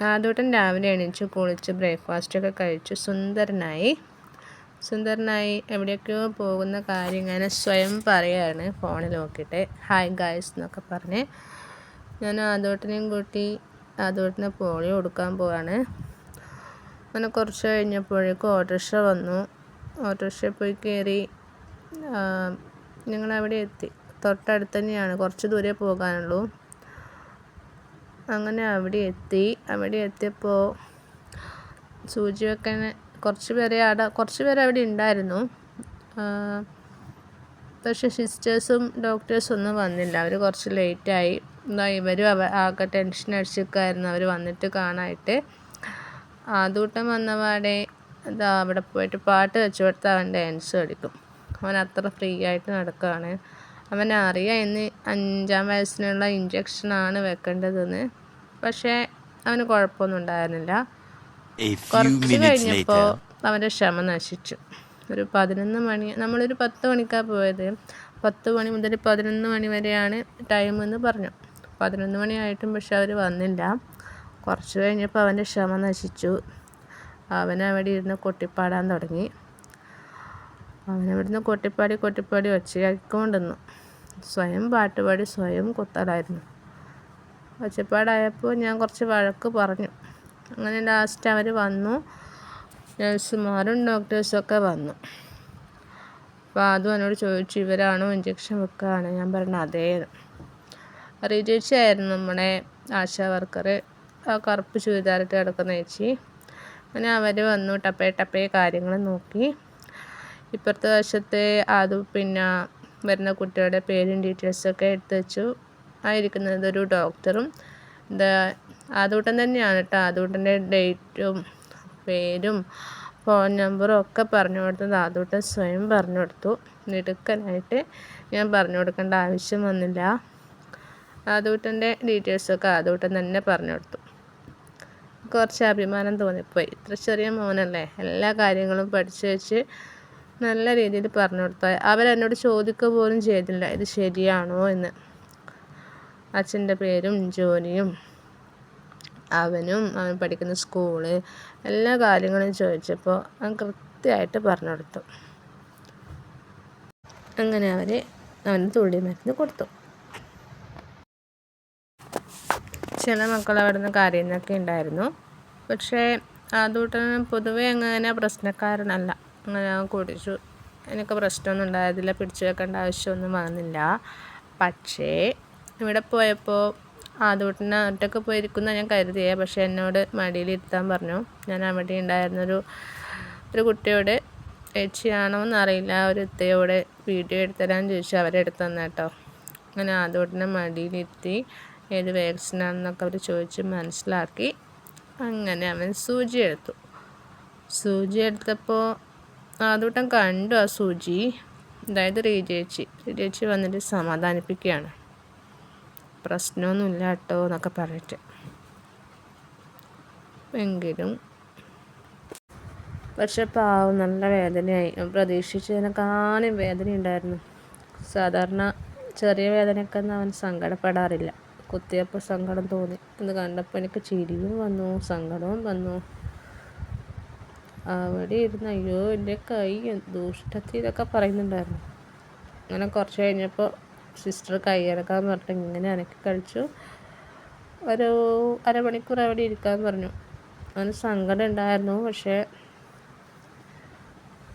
ആദൂട്ടൻ രാവിലെ എണീച്ച് കുളിച്ച് ബ്രേക്ക്ഫാസ്റ്റൊക്കെ കഴിച്ചു സുന്ദരനായി. സുന്ദരനായി എവിടെയൊക്കെയോ പോകുന്ന കാര്യം ഇങ്ങനെ സ്വയം പറയുകയാണ് ഫോണിൽ നോക്കിയിട്ട്. ഹായ് ഗായ്സ് എന്നൊക്കെ പറഞ്ഞ് ഞാൻ ആദോട്ടിനെയും കൂട്ടി ആദോട്ടിനെ പോളിയോ കൊടുക്കാൻ പോവാണ്. അങ്ങനെ കുറച്ച് കഴിഞ്ഞപ്പോഴേക്കും ഓട്ടോറിക്ഷ വന്നു. ഓട്ടോറിക്ഷയിൽ പോയി കയറി ഞങ്ങളവിടെ എത്തി. തൊട്ടടുത്ത് തന്നെയാണ് കുറച്ച് ദൂരെ പോകാനുള്ളൂ. അങ്ങനെ അവിടെ എത്തി. അവിടെ എത്തിയപ്പോൾ സൂചി വെക്കാൻ കുറച്ച് പേരെ അവിടെ കുറച്ച് പേര് അവിടെ ഉണ്ടായിരുന്നു. പക്ഷെ സിസ്റ്റേഴ്സും ഡോക്ടേഴ്സും ഒന്നും വന്നില്ല. അവർ കുറച്ച് ലേറ്റായി. എന്താ ഇവരും അവ ആകെ ടെൻഷൻ അടിച്ചിരിക്കുമായിരുന്നു അവർ വന്നിട്ട് കാണാനായിട്ട്. ആദൂട്ടം വന്നപാടെ എന്താ അവിടെ പോയിട്ട് പാട്ട് വെച്ച് കൊടുത്ത് അവൻ ഡാൻസ് കളിക്കും. അവൻ അത്ര ഫ്രീ ആയിട്ട് നടക്കുകയാണ് അവനറിയാം ഇന്ന് അഞ്ചാം വയസ്സിനുള്ള ഇഞ്ചക്ഷനാണ് വെക്കേണ്ടതെന്ന്. പക്ഷേ അവന് കുഴപ്പമൊന്നും ഉണ്ടായിരുന്നില്ല. കുറച്ച് കഴിഞ്ഞപ്പോൾ അവന്റെ ക്ഷമ നശിച്ചു. ഒരു പതിനൊന്ന് മണി നമ്മളൊരു പത്ത് മണിക്കാണ് പോയത്. പത്ത് മണി മുതൽ പതിനൊന്ന് മണി വരെയാണ് ടൈം എന്ന് പറഞ്ഞു. പതിനൊന്ന് മണിയായിട്ടും പക്ഷെ അവർ വന്നില്ല. കുറച്ച് കഴിഞ്ഞപ്പോൾ അവന്റെ ക്ഷമ നശിച്ചു. അവൻ അവിടെ ഇരുന്ന് കൊട്ടിപ്പാടാൻ തുടങ്ങി. അവനവിടുന്ന് കൊട്ടിപ്പാടി കൊട്ടിപ്പാടി ഒച്ചയാക്കിക്കൊണ്ടിരുന്നു. സ്വയം പാട്ടുപാടി സ്വയം കുത്തലായിരുന്നു. ഒച്ചപ്പാടായപ്പോൾ ഞാൻ കുറച്ച് വഴക്ക് പറഞ്ഞു. അങ്ങനെ ലാസ്റ്റ് അവർ വന്നു. നഴ്സുമാരും ഡോക്ടേഴ്സൊക്കെ വന്നു. അപ്പോൾ അതും എന്നോട് ചോദിച്ചു ഇവരാണോ ഇഞ്ചക്ഷൻ വെക്കുകയാണ് ഞാൻ പറഞ്ഞു അതേ. ചേച്ചിയായിരുന്നു നമ്മുടെ ആശാ വർക്കർ ആ കറുപ്പ് ചുരിദാറിട്ട് കിടക്കുന്ന ചേച്ചി. അങ്ങനെ അവർ വന്നു ടപ്പേ ടപ്പേ കാര്യങ്ങൾ നോക്കി. ഇപ്പുറത്തെ വശത്തെ അത് പിന്നെ വരുന്ന കുട്ടികളുടെ പേരും ഡീറ്റെയിൽസൊക്കെ എടുത്ത് വെച്ചു. ആയിരിക്കുന്നത്. ഒരു ഡോക്ടറും ആദൂട്ടൻ തന്നെയാണ് കേട്ടോ. ആദൂട്ടന്റെ ഡേറ്റും പേരും ഫോൺ നമ്പറും ഒക്കെ പറഞ്ഞു കൊടുത്തത്. ആദൂട്ടൻ സ്വയം പറഞ്ഞു കൊടുത്തു. മിടുക്കനായിട്ട് ഞാൻ പറഞ്ഞു കൊടുക്കേണ്ട ആവശ്യം വന്നില്ല. ആദൂട്ടന്റെ ഡീറ്റെയിൽസൊക്കെ ആദൂട്ടൻ തന്നെ പറഞ്ഞു കൊടുത്തു. കുറച്ച് അഭിമാനം തോന്നിപ്പോയി. ഇത്ര ചെറിയ മോനല്ലേ? എല്ലാ കാര്യങ്ങളും പഠിച്ചു വെച്ച് നല്ല രീതിയിൽ പറഞ്ഞു കൊടുത്തു അവരെന്നോട് ചോദിക്കുക പോലും ചെയ്തില്ല. ഇത് ശരിയാണോ എന്ന്. അച്ഛന്റെ പേരും ജോലിയും അവനും അവൻ പഠിക്കുന്ന സ്കൂൾ എല്ലാ കാര്യങ്ങളും ചോദിച്ചപ്പോൾ അവൻ കൃത്യമായിട്ട് പറഞ്ഞു കൊടുത്തു. അങ്ങനെ അവർ അവന് തുള്ളി മരുന്ന് കൊടുത്തു. ചില മക്കൾ അവിടെ നിന്ന് കരയുന്നൊക്കെ ഉണ്ടായിരുന്നു. പക്ഷേ ആദൂട്ടൻ പൊതുവേ അങ്ങനെ പ്രശ്നക്കാരനല്ല. അങ്ങനെ കുടിച്ചു. എനിക്ക് പ്രശ്നമൊന്നും ഉണ്ടായതില്ല. പിടിച്ചു വെക്കേണ്ട ആവശ്യമൊന്നും വന്നില്ല. പക്ഷേ ഇവിടെ പോയപ്പോൾ ആദൂട്ടിനെ ഒറ്റയ്ക്ക് പോയിരിക്കുന്ന ഞാൻ കരുതിയേ പക്ഷേ എന്നോട് മടിയിലിരുത്താൻ പറഞ്ഞു. ഞാൻ അവിടെ ഉണ്ടായിരുന്നൊരു ഒരു കുട്ടിയോട് ഏച്ചിയാണോ എന്നറിയില്ല ഒരു ഇത്തയോട് വീഡിയോ എടുത്തരാൻ ചോദിച്ചു അവരെടുത്ത് തന്നെ കേട്ടോ അങ്ങനെ ആദൂട്ടിനെ മടിയിലിരുത്തി ഏത് വാക്സിനാണെന്നൊക്കെ അവർ ചോദിച്ച് മനസ്സിലാക്കി അങ്ങനെ അവൻ സൂചി എടുത്തു. സൂചി എടുത്തപ്പോൾ ആദൂട്ടം കണ്ടു ആ സൂചി. അതായത് റീജേച്ചി റീജേച്ചി വന്നിട്ട് സമാധാനിപ്പിക്കുകയാണ്. പ്രശ്നമൊന്നുമില്ല കേട്ടോ എന്നൊക്കെ പറഞ്ഞിട്ട്. എങ്കിലും പക്ഷെ പാവം നല്ല വേദനയായി. പ്രതീക്ഷിച്ചതിനെക്കാളും വേദന ഉണ്ടായിരുന്നു സാധാരണ ചെറിയ വേദനയൊക്കെ ഒന്നും അവൻ സങ്കടപ്പെടാറില്ല. കുത്തിയപ്പോൾ സങ്കടം തോന്നി. എന്ന് കണ്ടപ്പോൾ എനിക്ക് ചിരിയും വന്നു സങ്കടവും വന്നു. അവിടെ ഇരുന്ന് അയ്യോ എന്റെ കൈ ദൂഷ്ടത്തിൽ ഇതൊക്കെ പറയുന്നുണ്ടായിരുന്നു. അങ്ങനെ കുറച്ച് കഴിഞ്ഞപ്പോൾ സിസ്റ്റർ കൈയടക്കാൻ പറഞ്ഞിട്ട് ഇങ്ങനെ അനക്കി കഴിച്ചു ഒരു അരമണിക്കൂർ അവിടെ ഇരിക്കാമെന്ന് പറഞ്ഞു. അവന് സങ്കടം ഉണ്ടായിരുന്നു പക്ഷേ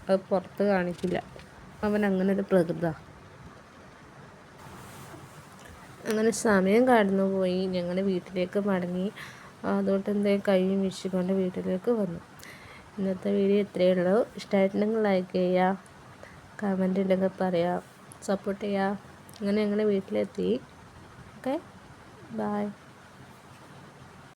അത് പുറത്ത് കാണിക്കില്ല. അവൻ അങ്ങനെ ഒരു പ്രകൃത. അങ്ങനെ സമയം കടന്നു പോയി. ഞങ്ങൾ വീട്ടിലേക്ക് മടങ്ങി. അതുകൊണ്ട് എന്തേ കൈയും വീശിക്കൊണ്ട് വീട്ടിലേക്ക് വന്നു. ഇന്നത്തെ വീഡിയോ ഇത്രയേ ഉള്ളൂ. ഇഷ്ടമായിട്ടുണ്ടെങ്കിൽ ലൈക്ക് ചെയ്യുക കമന്റ് ഉണ്ടെങ്കിൽ പറയാം സപ്പോർട്ട് ചെയ്യുക അങ്ങനെ ഞങ്ങൾ വീട്ടിലെത്തി. ഓക്കെ? ബായ്